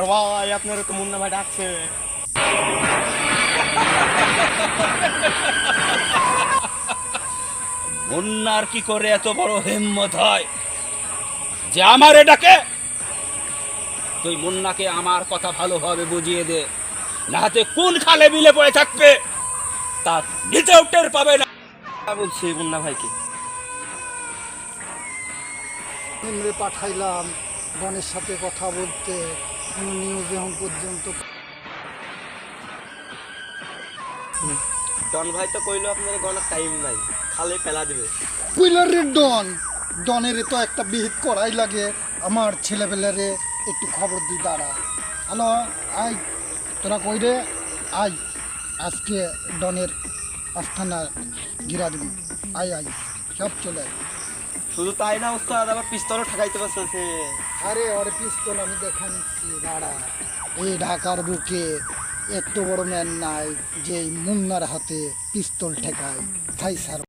আপনার তো মুন্না ভাই ডাকছে। মুন্নার কি করে এত বড় হিম্মত হয়? যে আমার এটাকে তুই মুন্নাকে আমার কথা ভালোভাবে বুঝিয়ে দে। নাহাতে কোন খালে বিলে পড়ে থাকবে তা নিজেও টের পাবে না। বলছি মুন্না ভাইকে। পাঠাইলাম। গণের সাথে কথা বলতে কোনো নিউজ এখন পর্যন্ত ডন ভাই তো কইলো আপনার গণার টাইম নাই খালে ফেলা দিবে। কুইলারের ডন ডনের তো একটা বিহিত করাই লাগে আমার ছেলেবেলারে একটু খবর দি দাঁড়া। হ্যালো আই তোরা কই রে? আই আজকে ডনের আস্থানা গিরা দিবি। আই আই সব চলে আয়। শুধু তাই না, উস্তাদ, আবার পিস্তলও ঠেকাইতে বসেছে আরে ওর পিস্তল আমি দেখা নিচ্ছি, দাঁড়া। এই ঢাকার বুকে এত বড় ম্যান নাই, যে মুন্নার হাতে পিস্তল ঠেকায়। তাই স্যার